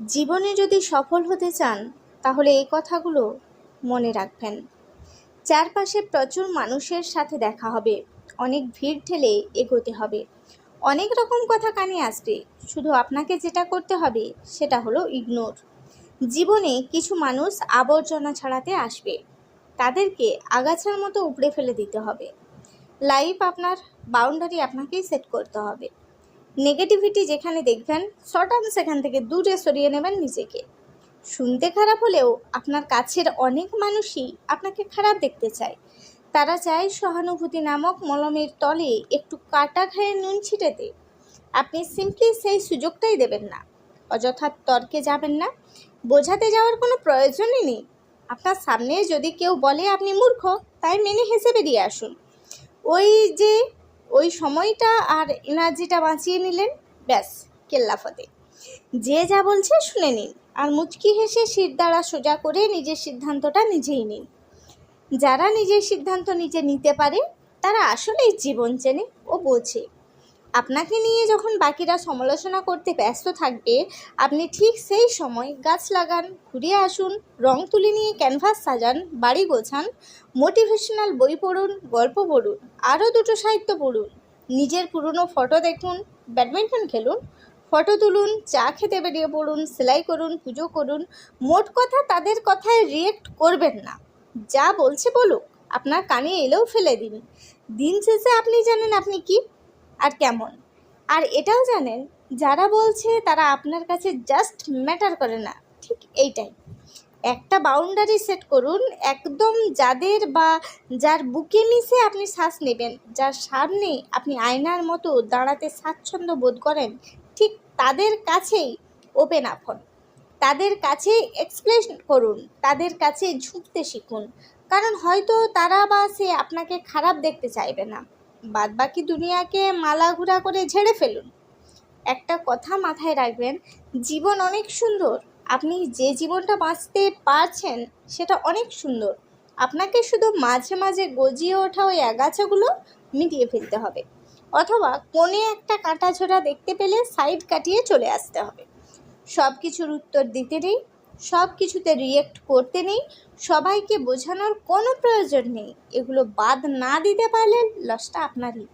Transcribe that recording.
জীবনে যদি সফল হতে চান, তাহলে এই কথাগুলো মনে রাখবেন। চারপাশে প্রচুর মানুষের সাথে দেখা হবে, অনেক ভিড় ঠেলে এগোতে হবে। অনেক রকম কথা কানে আসবে, শুধু আপনাকে যেটা করতে হবে, সেটা হলো ইগনোর। জীবনে কিছু মানুষ আবর্জনা ছাড়াতে আসবে, তাদেরকে আগাছার মতো উপড়ে ফেলে দিতে হবে। লাইফ আপনার, বাউন্ডারি আপনাকেই সেট করতে হবে। নেগেটিভিটি যেখানে দেখবেন শটান সেখান থেকে দূরে সরিয়ে নেবেন নিজেকে। শুনতে খারাপ হলেও আপনার কাছের অনেক মানুষই আপনাকে খারাপ দেখতে চায়। তারা চায় সহানুভূতি নামক মলমের তলে একটু কাটা খেয়ে নুন ছিটেতে। আপনি সিম্পলি সেই সুযোগটাই দেবেন না। অযথা তর্কে যাবেন না। বোঝাতে যাওয়ার কোনো প্রয়োজনই নেই। আপনার সামনে যদি কেউ বলে আপনি মূর্খ, তাই মেনে হেসে বেরিয়ে আসুন। ওই যে ওই সময়টা আর এনার্জিটা বাঁচিয়ে নিলেন, ব্যাস কেল্লাফতে যে যা বলছে শুনে নিন, আর মুচকি হেসে শির দ্বারা সোজা করে নিজের সিদ্ধান্তটা নিজেই নিন। যারা নিজের সিদ্ধান্ত নিজে নিতে পারে, তারা আসলেই জীবন চেনে ও বোঝে। আপনাকে নিয়ে যখন বাকিরা সমালোচনা করতে ব্যস্ত থাকবে, আপনি ঠিক সেই সময় গাছ লাগান, ঘুরে আসুন, রং তুলি নিয়ে ক্যানভাস সাজান, বাড়ি গোছান, মোটিভেশনাল বই পড়ুন, গল্প পড়ুন, আরও দুটো সাহিত্য পড়ুন, নিজের পুরনো ফটো দেখুন, ব্যাডমিন্টন খেলুন, ফটো তুলুন, চা খেতে বেরিয়ে পড়ুন, সেলাই করুন, পুজো করুন, মোট কথা তাদের কথায় রিয়েক্ট করবেন না। যা বলছে বলুক, আপনার কানে এলেও ফেলে দিন। দিন শেষে আপনি জানেন আপনি কি? আর কেমন? আর এটাও জানেন, যারা বলছে তারা আপনার কাছে জাস্ট ম্যাটার করে না, ঠিক এইটাই। একটা বাউন্ডারি সেট করুন, একদম যাদের বা যার বুকে মিশে আপনি শ্বাস নেবেন, যার সামনে আপনি আয়নার মতো দাঁড়াতে স্বাচ্ছন্দ্য বোধ করেন, ঠিক তাদের কাছেই ওপেন আপ হন। তাদের কাছে এক্সপ্লেন করুন, তাদের কাছে ঝুঁকতে শিখুন। কারণ হয়তো তারা বা সে আপনাকে খারাপ দেখতে চাইবে না। বাদবাকি দুনিয়াকে মালা ঘুরা করে ঝেড়ে ফেলুন। একটা কথা মাথায় রাখবেন, জীবন অনেক সুন্দর। আপনি যে জীবনটা বাঁচতে পারছেন সেটা অনেক সুন্দর। আপনাকে শুধু মাঝে মাঝে গজিয়ে ওঠা ওই আগাছাগুলো মিটিয়ে ফেলতে হবে। অথবা কোণে একটা কাঁটা ছোড়া দেখতে পেলে সাইড কাটিয়ে চলে আসতে হবে। সব কিছুর উত্তর দিতে নেই সব কিছুতে রিয়েক্ট করতে নেই, সবাইকে বোঝানোর কোনো প্রয়োজন নেই। এগুলো বাদ না দিতে পারলে লসটা আপনারই।